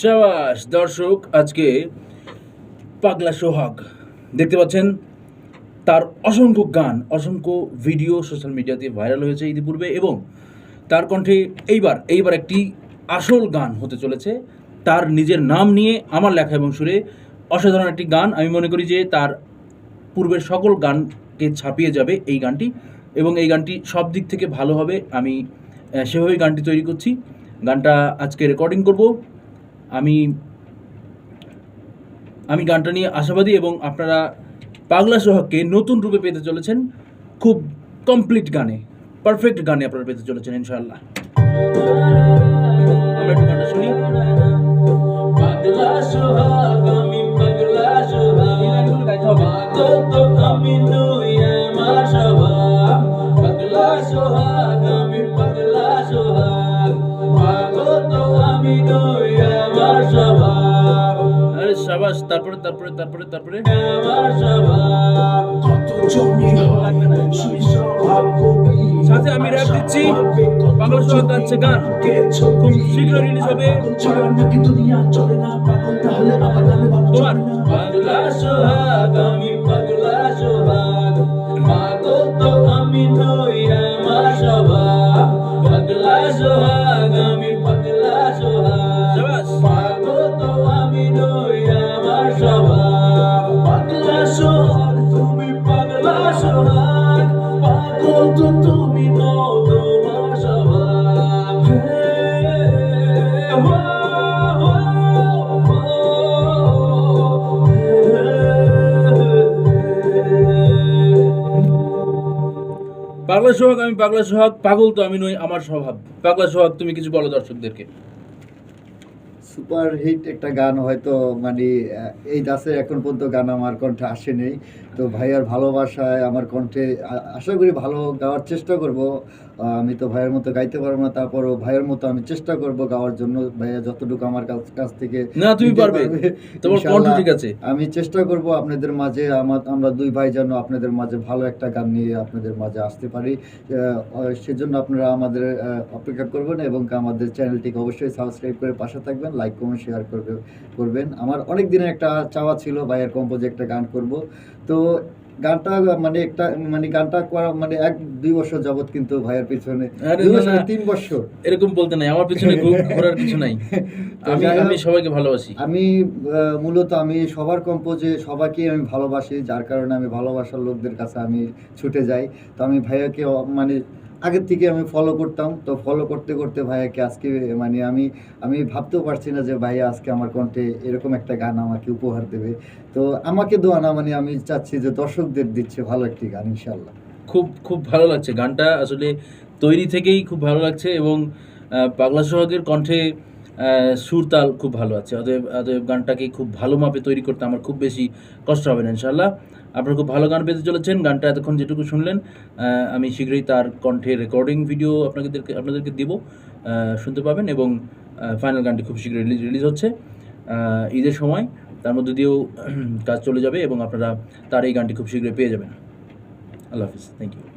সাবাস দর্শক, আজকে পাগলা সোহাগ। দেখতে পাচ্ছেন, তার অসংখ্য গান, অসংখ্য ভিডিও সোশ্যাল মিডিয়াতে ভাইরাল হয়েছে ইতিপূর্বে এবং তার কণ্ঠে এইবার এইবার একটি আসল গান হতে চলেছে। তার নিজের নাম নিয়ে আমার লেখা এবং সুরে অসাধারণ একটি গান। আমি মনে করি যে তার পূর্বের সকল গানকে ছাপিয়ে যাবে এই গানটি এবং এই গানটি সব দিক থেকে ভালো হবে। আমি সেভাবেই গানটি তৈরি করছি। গানটা আজকে রেকর্ডিং করব। আমি আমি গানটা নিয়ে আশাবাদী এবং আপনারা পাগলা সোহাগকে নতুন রূপে পেতে চলেছেন খুব কমপ্লিট গানে পারফেক্ট গানে আপনারা পেতে চলেছেন ইনশাআল্লাহ। আমরা একটু গানটা শুনি। সাবাস তারপরে তারপরে তারপরে তারপরে সাথে আমি rap দিচ্ছি। পাগল সোহাগ গাচ্ছে গান। খুব শীঘ্র release হবে। তোমার পাগলা সোহাগ আমি পাগলা সোহাগ পাগল তো আমি নই আমার পাগলা সোহাগ পাগলা সোহাগ, আমি পাগলা সোহাগ, পাগল তো আমি নই, আমার স্বভাব। পাগলা সোহাগ, তুমি কিছু বলো দর্শকদেরকে। সুপার হিট একটা গান হয়তো মানে এই দাসের এখন পর্যন্ত গান আমার কণ্ঠে আসেনি। তো ভাইয়ার ভালোবাসায় আমার কণ্ঠে আশা করি ভালো গাওয়ার চেষ্টা করব। আমি তো ভাইয়ের মতো গাইতে পারব না তারপরও ভাইয়ের মতো আমি চেষ্টা করব গাওয়ার জন্য। ভাইয়া যতটুকু আমার কাছ থেকে না তুমি পারবে। তোমার কণ্ঠ ঠিক আছে। আমি চেষ্টা করব আপনাদের মাঝে আমার আমরা দুই ভাই যেন আপনাদের মাঝে ভালো একটা গান নিয়ে আপনাদের মাঝে আসতে পারি। সেজন্য আপনারা আমাদের অপেক্ষা করবেন এবং আমাদের চ্যানেলটিকে অবশ্যই সাবস্ক্রাইব করে পাশে থাকবেন লাইক কমেন্ট শেয়ার করবে করবেন। আমার অনেক দিনের একটা চাওয়া ছিল ভাইয়ের কম্পোজে একটা গান করব। তো গানটা মানে একটা মানে গানটা করা মানে এক দুই বছর যাবত কিন্তু ভাইয়ের পিছনে দুই বছর তিন বছর। এরকম বলতে নাই আমার পিছনে ঘোরার কিছু নাই। আমি আমি সবাইকে ভালোবাসি। আমি মূলত আমি সবার কম্পোজে সবাইকে আমি ভালোবাসি যার কারণে আমি ভালোবাসার লোকদের কাছে আমি ছুটে যাই। তো আমি ভাইয়াকে মানে আগের থেকে আমি ফলো করতাম। তো ফলো করতে করতে ভাইয়াকে আজকে মানে আমি আমি ভাবতেও পারছি না যে ভাইয়া আজকে আমার কণ্ঠে এরকম একটা গান আমাকে উপহার দেবে। তো আমাকে দোয়া না মানে আমি চাচ্ছি যে দর্শকদের দিচ্ছে ভালো একটি গান ইনশাল্লাহ খুব খুব ভালো লাগছে। গানটা আসলে তৈরি থেকেই খুব ভালো লাগছে এবং পাগলা সোহাগের কণ্ঠে আহ, সুর তাল খুব ভালো আছে। অতএব অতএব গানটাকে খুব ভালো মাপে তৈরি করতে আমার খুব বেশি কষ্ট হবে না ইনশাল্লাহ আপনারা খুব ভালো গান পেতে চলেছেন। গানটা এতক্ষণ যেটুকু শুনলেন আমি শীঘ্রই তার কণ্ঠে রেকর্ডিং ভিডিও আপনাদেরকে আপনাদেরকে দিব শুনতে পাবেন এবং ফাইনাল গানটি খুব শীঘ্রই রিলিজ রিলিজ হচ্ছে ঈদের সময়। তার মধ্যে দিয়েও কাজ চলে যাবে এবং আপনারা তার এই গানটি খুব শীঘ্রই পেয়ে যাবেন। আল্লাহ হাফিজ। Thank you